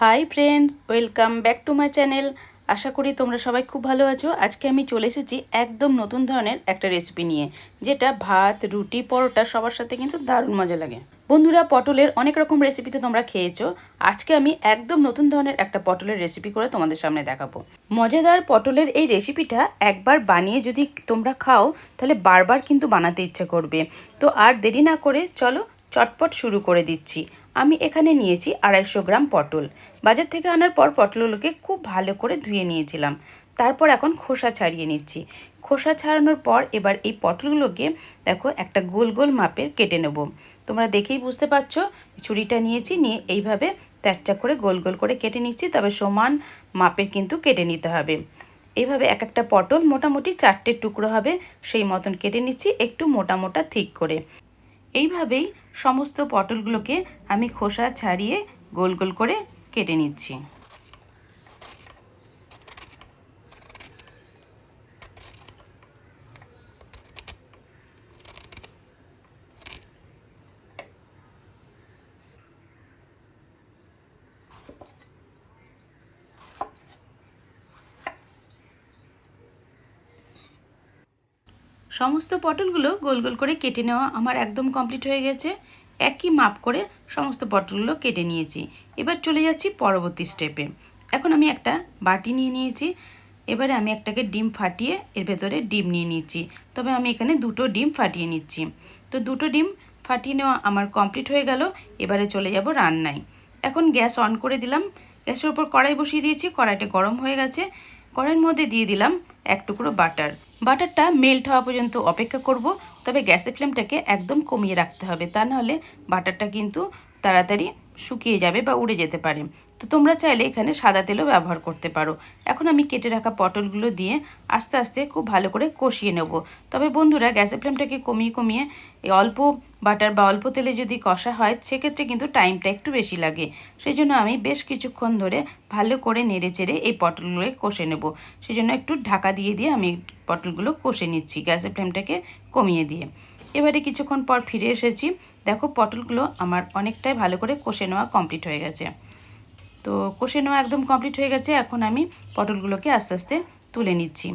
Hi friends welcome back to my channel আশা করি তোমরা সবাই খুব ভালো আছো। আজকে আমি চলে এসেছি একদম নতুন ধরনের একটা রেসিপি নিয়ে, যেটা ভাত, রুটি, পরোটা সবার সাথে কিন্তু দারুণ মজা লাগে। বন্ধুরা, পটলের অনেক রকম রেসিপি তো তোমরা খেয়েছো। আজকে আমি একদম নতুন ধরনের একটা পটলের রেসিপি করে তোমাদের সামনে দেখাবো। মজাদার পটলের এই রেসিপিটা একবার বানিয়ে যদি তোমরা খাও, তাহলে বারবার কিন্তু বানাতে ইচ্ছে করবে। তো আর দেরি না করে চলো চটপট শুরু করে দিচ্ছি। আমি এখানে নিয়েছি আড়াইশো গ্রাম পটল। বাজার থেকে আনার পর পটলগুলোকে খুব ভালো করে ধুয়ে নিয়েছিলাম। তারপর এখন খোসা ছাড়িয়ে নিচ্ছি। খোসা ছাড়ানোর পর এবার এই পটলগুলোকে দেখো একটা গোল গোল মাপের কেটে নেব। তোমরা দেখেই বুঝতে পারছ ছুরিটা নিয়েছি, নিয়ে এইভাবে ত্যাটচা করে গোল গোল করে কেটে নিচ্ছি, তবে সমান মাপের কিন্তু কেটে নিতে হবে। এইভাবে এক একটা পটল মোটামুটি চারটে টুকরো হবে, সেই মতন কেটে নিচ্ছি, একটু মোটা মোটা, ঠিক করে। এইভাবেই সমস্ত পটলগুলোকে আমি খোসা ছাড়িয়ে গোল গোল করে কেটে নিচ্ছি। সমস্ত পটলগুলো গোল গোল করে কেটে নেওয়া আমার একদম কমপ্লিট হয়ে গেছে। একই মাপ করে সমস্ত পটলগুলো কেটে নিয়েছি। এবার চলে যাচ্ছি পরবর্তী স্টেপে এখন আমি একটা বাটি নিয়ে নিয়েছি। এবারে আমি একটাকে ডিম ফাটিয়ে এর ভেতরে ডিম নিয়ে নিচ্ছি। তবে আমি এখানে দুটো ডিম ফাটিয়ে নিচ্ছি। তো দুটো ডিম ফাটিয়ে নেওয়া আমার কমপ্লিট হয়ে গেল। এবারে চলে যাব রান্নায়। এখন গ্যাস অন করে দিলাম। গ্যাসের উপর কড়াই বসিয়ে দিয়েছি। কড়াইটা গরম হয়ে গেছে। কড়াইয়ের মধ্যে দিয়ে দিলাম এক টুকরো বাটার। বাটারটা মেল্ট হওয়া পর্যন্ত অপেক্ষা করব, তবে গ্যাসের ফ্লেমটাকে একদম কমিয়ে রাখতে হবে। তা নাহলে বাটারটা কিন্তু তাড়াতাড়ি শুকিয়ে যাবে বা উড়ে যেতে পারে। তো তোমরা চাইলে এখানে সাদা তেলও ব্যবহার করতে পারো। এখন আমি কেটে রাখা পটলগুলো দিয়ে আস্তে আস্তে খুব ভালো করে কষিয়ে নেব। তবে বন্ধুরা, গ্যাসের ফ্লেমটাকে কমিয়ে কমিয়ে অল্প বাটার বা অল্প তেলে যদি কষা হয়, সেক্ষেত্রে কিন্তু টাইমটা একটু বেশি লাগে। সেই জন্য আমি বেশ কিছুক্ষণ ধরে ভালো করে নেড়ে চেড়ে এই পটলগুলো কষে নেব। সেই জন্য একটু ঢাকা দিয়ে দিয়ে আমি পটলগুলো কষে নিচ্ছি গ্যাসের ফ্লেমটাকে কমিয়ে দিয়ে। এবারে কিছুক্ষণ পর ফিরে এসেছি। দেখো পটলগুলো আমার অনেকটাই ভালো করে কষে নেওয়া কমপ্লিট হয়ে গেছে। তো কষে নেওয়া একদম কমপ্লিট হয়ে গেছে। এখন আমি পটলগুলোকে আস্তে আস্তে তুলে নিচ্ছি।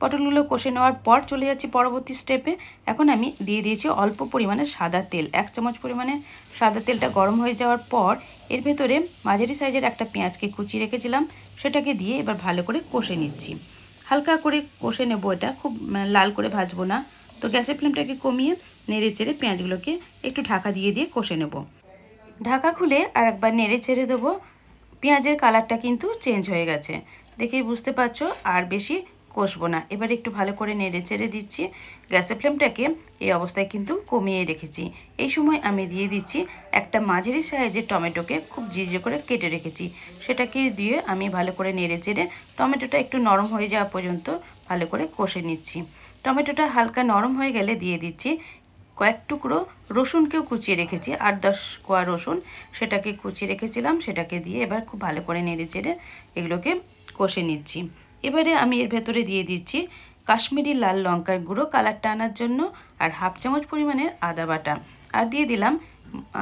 পটলগুলো কষে নেওয়ার পর চলে যাচ্ছি পরবর্তী স্টেপে এখন আমি দিয়ে দিয়েছি অল্প পরিমাণে সাদা তেল, এক চামচ পরিমাণে সাদা তেলটা গরম হয়ে যাওয়ার পর এর ভেতরে মাঝারি সাইজের একটা পেঁয়াজকে কুচিয়ে রেখেছিলাম, সেটাকে দিয়ে এবার ভালো করে কষে নিচ্ছি। হালকা করে কষে নেব এটা, খুব লাল করে ভাজবো না। তো গ্যাসের ফ্লেমটাকে কমিয়ে নেড়ে চেড়ে পেঁয়াজগুলোকে একটু ঢাকা দিয়ে দিয়ে কষে নেব। ঢাকা খুলে আর একবার নেড়ে ছেড়ে দেবো। পেঁয়াজের কালারটা কিন্তু চেঞ্জ হয়ে গেছে। দেখেই বুঝতে পারছ, আর বেশি কষবো না। এবার একটু ভালো করে নেড়ে চেড়ে দিচ্ছি। গ্যাসের ফ্লেমটাকে এই অবস্থায় কিন্তু কমিয়ে রেখেছি। এই সময় আমি দিয়ে দিচ্ছি একটা মাঝারি সাইজের টমেটোকে খুব জিজে করে কেটে রেখেছি। সেটাকে দিয়ে আমি ভালো করে নেড়ে চেড়ে টমেটোটা একটু নরম হয়ে যাওয়া পর্যন্ত ভালো করে কষে নিচ্ছি। টমেটোটা হালকা নরম হয়ে গেলে দিয়ে দিচ্ছি কয়েক টুকরো রসুনকেও কুচিয়ে রেখেছি, আট দশ কোয়া রসুন। সেটাকে কুচিয়ে রেখেছিলাম, সেটাকে দিয়ে এবার খুব ভালো করে নেড়ে চেড়ে এগুলোকে কষে নিচ্ছি। এবারে আমি এর ভেতরে দিয়ে দিচ্ছি কাশ্মীরি লাল লঙ্কার গুঁড়ো কালারটা আনার জন্য আর হাফ চামচ পরিমাণের আদা বাটা। আর দিয়ে দিলাম,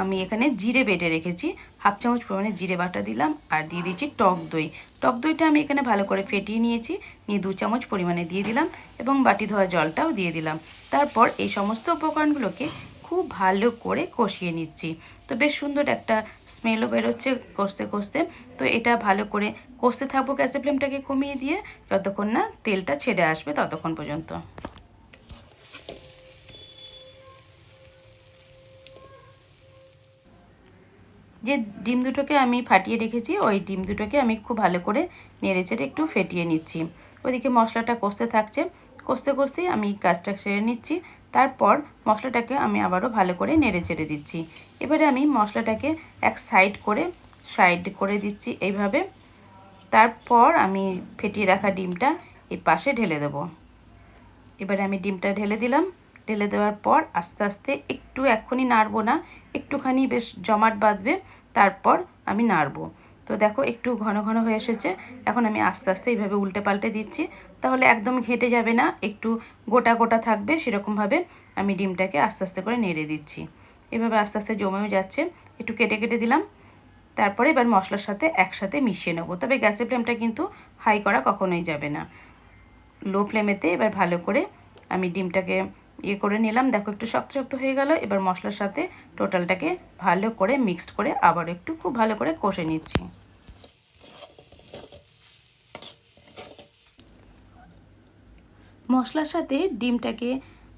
আমি এখানে জিরে বেটে রেখেছি। হাফ চামচ পরিমাণে জিরে বাটা দিলাম আর দিয়ে দিচ্ছি টক দই। টক দইটা আমি এখানে ভালো করে ফেটিয়ে নিয়েছি, নিয়ে দু চামচ পরিমাণে দিয়ে দিলাম এবং বাটি ধোয়া জলটাও দিয়ে দিলাম। তারপর এই সমস্ত উপকরণগুলোকে খুব ভালো করে কষিয়ে নিচ্ছি। তো বেশ সুন্দর একটা স্মেলও বেরোচ্ছে কষতে কষতে। তো এটা ভালো করে কষতে থাকব গ্যাসের ফ্লেমটাকে কমিয়ে দিয়ে, যতক্ষণ না তেলটা ছেড়ে আসবে ততক্ষণ পর্যন্ত। যে ডিম দুটোকে আমি ফাটিয়ে রেখেছি, ওই ডিম দুটোকে আমি খুব ভালো করে নেড়ে চেড়ে একটু ফেটিয়ে নিচ্ছি। ওইদিকে মশলাটা কষতে থাকছে। কষতে কষতেই আমি কাজটা সেরে নিচ্ছি। তারপর মশলাটাকে আমি আবারও ভালো করে নেড়ে চেড়ে দিচ্ছি। এবারে আমি মশলাটাকে এক সাইড করে সাইড করে দিচ্ছি এইভাবে। তারপর আমি ফেটিয়ে রাখা ডিমটা এই পাশে ঢেলে দেব। এবারে আমি ডিমটা ঢেলে দিলাম। ঢেলে দেওয়ার পর আস্তে আস্তে একটু এক্ষুনি নাড়বো না, একটুখানি বেশ জমাট বাঁধবে, তারপর আমি নাড়বো। তো দেখো একটু ঘন ঘন হয়ে এসেছে। এখন আমি আস্তে আস্তে এইভাবে উল্টে পাল্টে দিচ্ছি। তাহলে একদম ঘেটে যাবে না, একটু গোটা গোটা থাকবে, সেরকমভাবে আমি ডিমটাকে আস্তে আস্তে করে নেড়ে দিচ্ছি। এভাবে আস্তে আস্তে জমেও যাচ্ছে। একটু কেটে কেটে দিলাম। তারপরে এবার মশলার সাথে একসাথে মিশিয়ে নেব। তবে গ্যাসের ফ্লেমটা কিন্তু হাই করা কখনোই যাবে না। লো ফ্লেমেতে এবার ভালো করে আমি ডিমটাকে ইয়ে করে নিলাম। দেখো একটু শক্ত শক্ত হয়ে গেল। এবার মশলার সাথে টোটালটাকে ভালো করে মিক্সড করে আবার একটু খুব ভালো করে কষে নিচ্ছি। মশলার সাথে ডিমটাকে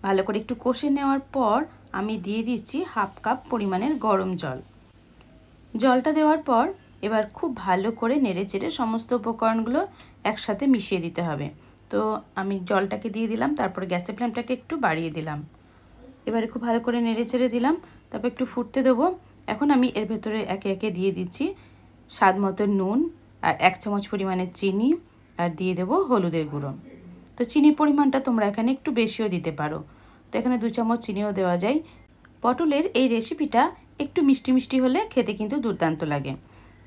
ভালো করে একটু কষে নেওয়ার পর আমি দিয়ে দিচ্ছি হাফ কাপ পরিমাণের গরম জল। জলটা দেওয়ার পর এবার খুব ভালো করে নেড়ে চেড়ে সমস্ত উপকরণগুলো একসাথে মিশিয়ে দিতে হবে। তো আমি জলটাকে দিয়ে দিলাম, তারপরে গ্যাসের ফ্লেমটাকে একটু বাড়িয়ে দিলাম। এবারে খুব ভালো করে নেড়ে চেড়ে দিলাম, তারপর একটু ফুটতে দেবো। এখন আমি এর ভেতরে একে একে দিয়ে দিচ্ছি স্বাদ মতো নুন আর এক চামচ পরিমাণের চিনি আর দিয়ে দেবো হলুদের গুঁড়ো। তো চিনির পরিমাণটা তোমরা এখানে একটু বেশিও দিতে পারো। তো এখানে দু চামচ চিনিও দেওয়া যায়। পটলের এই রেসিপিটা একটু মিষ্টি মিষ্টি হলে খেতে কিন্তু দুর্দান্ত লাগে।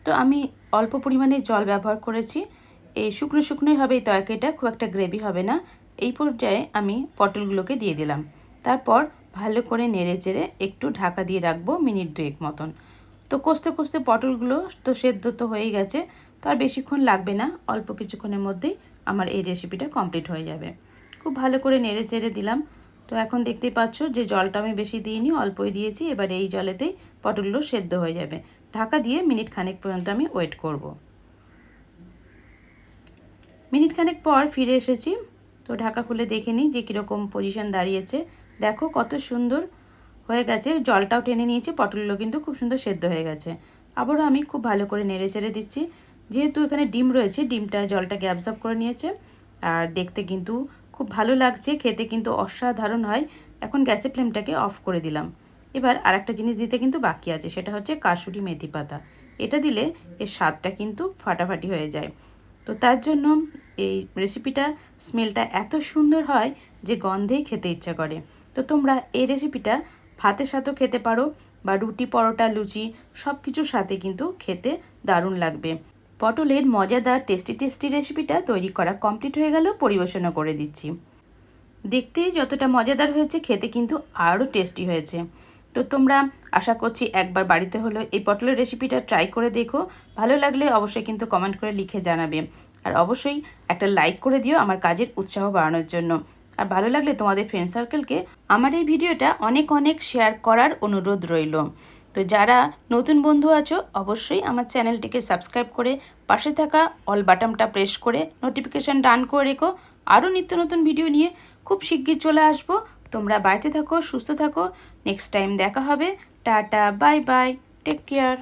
তো আমি অল্প পরিমাণে জল ব্যবহার করেছি। এই শুকনো শুকনোই হবে এই তরকারিটা, খুব একটা গ্রেভি হবে না। এই পর্যায়ে আমি পটলগুলোকে দিয়ে দিলাম। তারপর ভালো করে নেড়ে চেড়ে একটু ঢাকা দিয়ে রাখব মিনিট দুয়েক মতন। তো কষতে কষতে পটলগুলো তো সেদ্ধ তো হয়েই গেছে, তো আর বেশিক্ষণ লাগবে না, অল্প কিছুক্ষণের মধ্যেই আমার এই রেসিপিটা কমপ্লিট হয়ে যাবে। খুব ভালো করে নেড়ে চেড়ে দিলাম। তো এখন দেখতেই পাচ্ছ যে জলটা আমি বেশি দিইনি, অল্পই দিয়েছি। এবার এই জলেতেই পটলগুলো সেদ্ধ হয়ে যাবে। ঢাকা দিয়ে মিনিট খানেক পর্যন্ত আমি ওয়েট করব। মিনিট খানেক পর ফিরে এসেছি। তো ঢাকা খুলে দেখে নিই যে কীরকম পজিশন দাঁড়িয়েছে। দেখো কত সুন্দর হয়ে গেছে। জলটাও টেনে নিয়েছে, পটলগুলো কিন্তু খুব সুন্দর সেদ্ধ হয়ে গেছে। আবারও আমি খুব ভালো করে নেড়ে চেড়ে দিচ্ছি। যেহেতু এখানে ডিম রয়েছে, ডিমটা জলটাকে অ্যাবজর্ব করে নিয়েছে। আর দেখতে কিন্তু খুব ভালো লাগছে, খেতে কিন্তু অসাধারণ হয়। এখন গ্যাসের ফ্লেমটাকে অফ করে দিলাম। এবার আর একটা জিনিস দিতে কিন্তু বাকি আছে, সেটা হচ্ছে কাশুরি মেথি পাতা। এটা দিলে এর স্বাদটা কিন্তু ফাটাফাটি হয়ে যায়। তো তার জন্য এই রেসিপিটা স্মেলটা এত সুন্দর হয় যে গন্ধেই খেতে ইচ্ছা করে। তো তোমরা এই রেসিপিটা ভাতের সাথেও খেতে পারো বা রুটি, পরোটা, লুচি সব কিছুর সাথে কিন্তু খেতে দারুণ লাগবে। পটলের মজাদার টেস্টি টেস্টি রেসিপিটা তৈরি করা কমপ্লিট হয়ে গেল, পরিবেশনও করে দিচ্ছি। দেখতে যতটা মজাদার হয়েছে, খেতে কিন্তু আরও টেস্টি হয়েছে। তো তোমরা আশা করছি একবার বাড়িতে হলো এই পটলের রেসিপিটা ট্রাই করে দেখো। ভালো লাগলে অবশ্যই কিন্তু কমেন্ট করে লিখে জানাবে। আর অবশ্যই একটা লাইক করে দিও আমার কাজের উৎসাহ বাড়ানোর জন্য। আর ভালো লাগলে তোমাদের ফ্রেন্ড সার্কেলকে আমার এই ভিডিওটা অনেক অনেক শেয়ার করার অনুরোধ রইল। তো যারা নতুন বন্ধু আছো, অবশ্যই আমার চ্যানেলটিকে সাবস্ক্রাইব করে পাশে থাকা অল বাটনটা প্রেস করে নোটিফিকেশান ডান করে রেখো। আরও নিত্য নতুন ভিডিও নিয়ে খুব শিগগির চলে আসব। তোমরা বাড়িতে থাকো সুস্থ থাকো। নেক্সট টাইম দেখা হবে। Tata bye bye take care